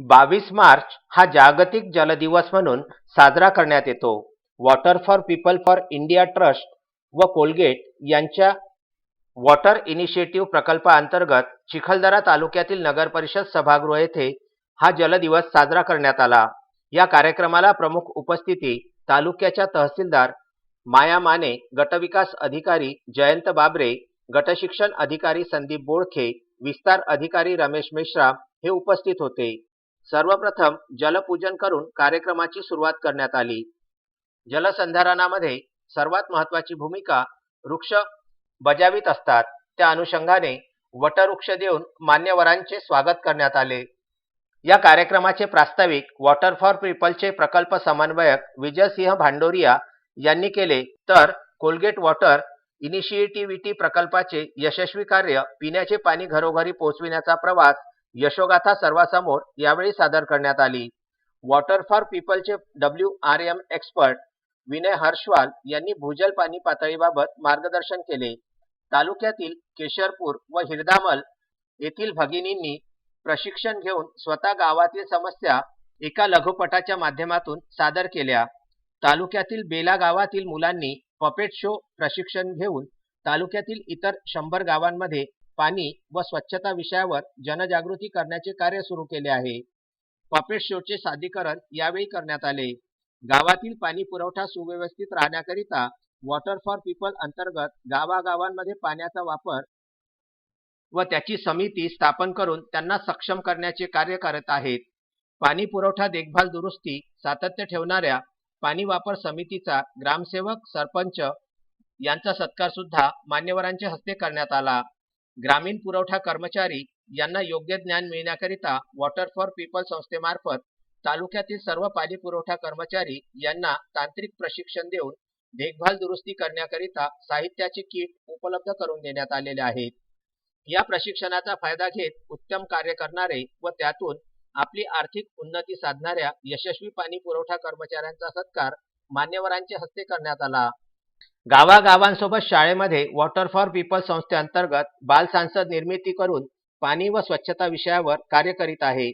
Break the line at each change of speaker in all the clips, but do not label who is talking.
बावीस मार्च हा जागतिक जल दिवस म्हणून साजरा करण्यात येतो. Water for people for India trust व कोलगेट यांच्या वॉटर इनिशिएटिव्ह प्रकल्पाअंतर्गत चिखलदरा तालुक्यातील नगर परिषद सभागृह येथे हा जल दिवस साजरा करण्यात आला. या कार्यक्रमाला प्रमुख उपस्थिती तालुक्याच्या तहसीलदार माया माने गटविकास अधिकारी जयंत बाबरे गटशिक्षण अधिकारी संदीप बोळखे विस्तार अधिकारी रमेश मेश्राम हे उपस्थित होते. सर्वप्रथम जलपूजन करून कार्यक्रमाची सुरुवात करण्यात आली. जलसंधारणामध्ये सर्वात महत्वाची भूमिका वृक्ष बजावित असतात. त्या अनुषंगाने वटवृक्ष देऊन मान्यवरांचे स्वागत करण्यात आले. या कार्यक्रमाचे प्रास्ताविक वॉटर फॉर पीपलचे प्रकल्प समन्वयक विजयसिंह भांडोरिया यांनी केले. तर कोलगेट वॉटर इनिशिएटिव्हिटी प्रकल्पाचे यशस्वी कार्य पिण्याचे पाणी घरोघरी पोहोचविण्याचा प्रवास यशोगाथा सर्वांसमोर यावेळी सादर करण्यात आली. Water for पीपलचे W R M expert Vinay Harshwal यांनी भूजल पाणी पातळीबाबत मार्गदर्शन केले. तालुक्यातील केशरपूर व हिरदामल येथील भगिनींनी प्रशिक्षण घेऊन स्वतः गावातील समस्या एका लघुपटाच्या माध्यमातून सादर केल्या. तालुक्यातील बेला गावातील मुलांनी पपेट शो प्रशिक्षण घेऊन तालुक्यातील इतर शंभर गावांमध्ये पाणी व स्वच्छता विषयावर जनजागृती करण्याचे कार्य सुरू केले आहे. पपेट शोचे सादरीकरण यावेळी करण्यात आले. गावातील पाणी पुरवठा सुव्यवस्थित राहण्याकरिता वॉटर फॉर पीपल अंतर्गत गावागावांमध्ये पाण्याचा वापर व त्याची समिती स्थापन करून त्यांना सक्षम करण्याचे कार्य करत आहेत. पाणी पुरवठा देखभाल दुरुस्ती सातत्य ठेवणाऱ्या पाणी वापर समितीचा ग्रामसेवक सरपंच यांचा सत्कार सुद्धा मान्यवरांच्या हस्ते करण्यात आला. ग्रामीण पुरवठा कर्मचारी यांना योग्य ज्ञान मिळण्याकरिता वॉटर फॉर पीपल संस्थेमार्फत तालुक्यातील सर्व पाणी पुरवठा कर्मचारी यांना तांत्रिक प्रशिक्षण देऊन देखभाल दुरुस्ती करण्याकरिता साहित्याचे किट उपलब्ध करून देण्यात आलेले आहेत. या प्रशिक्षणाचा फायदा घेत उत्तम कार्य करणारे व त्यातून आपली आर्थिक उन्नती साधणाऱ्या यशस्वी पाणी पुरवठा कर्मचाऱ्यांचा सत्कार मान्यवरांच्या हस्ते करण्यात आला. गावागावांसोबत शाळेमध्ये वॉटर फॉर पीपल संस्थेअंतर्गत बाल सांसद निर्मिती करून पाणी व स्वच्छता विषयावर कार्य करीत आहे.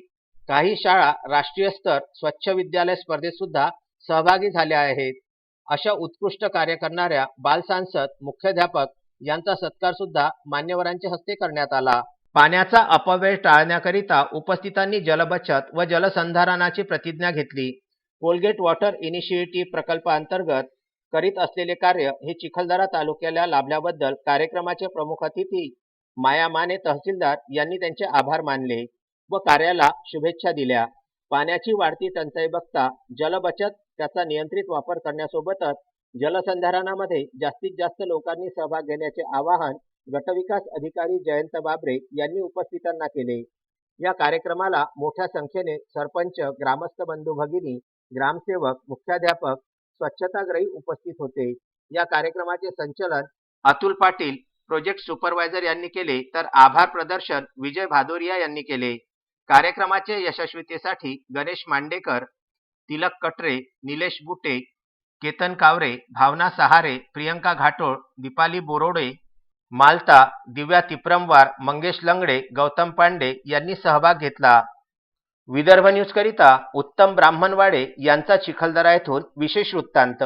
काही शाळा राष्ट्रीय स्तर स्वच्छ विद्यालय स्पर्धेत सुद्धा सहभागी झाल्या आहेत. अशा उत्कृष्ट कार्य करणाऱ्या बाल सांसद मुख्याध्यापक यांचा सत्कार सुद्धा मान्यवरांच्या हस्ते करण्यात आला. पाण्याचा अपव्यय टाळण्याकरिता उपस्थितांनी जलबचत व जलसंधारणाची प्रतिज्ञा घेतली. कोलगेट वॉटर इनिशिएटिव्ह प्रकल्पाअंतर्गत करीत असलेले कार्य हे चिखलदरा तालुक्याला लाभल्याबद्दल कार्यक्रमाचे प्रमुख अतिथी माया माने तहसीलदार यांनी त्यांचे आभार मानले व कार्याला शुभेच्छा दिल्या. पाण्याची वाढती टंचाई बघता जलबचत त्याचा नियंत्रित वापर करण्यासोबतच जलसंधारणामध्ये जास्तीत जास्त लोकांनी सहभाग घेण्याचे आवाहन गटविकास अधिकारी जयंत बाबरे यांनी उपस्थितांना केले. या कार्यक्रमाला मोठ्या संख्येने सरपंच ग्रामस्थ बंधू भगिनी ग्रामसेवक मुख्याध्यापक स्वच्छताग्रही उपस्थित होते. या कार्यक्रमाचे संचलन अतुल पाटील प्रोजेक्ट सुपरवायझर यांनी केले तर आभार प्रदर्शन विजय भादोरिया यांनी केले. कार्यक्रमाचे यशस्वीतेसाठी गणेश मांडेकर तिलक कटरे निलेश बुटे केतन कावरे भावना सहारे प्रियंका घाटोळ दीपाली बोरोडे मालता दिव्या तिप्रमवार मंगेश लंगडे गौतम पांडे यांनी सहभाग घेतला. विदर्भ न्यूज करिता उत्तम ब्राह्मणवाडे यांचा चिखलदरा येथून विशेष वृत्तांत.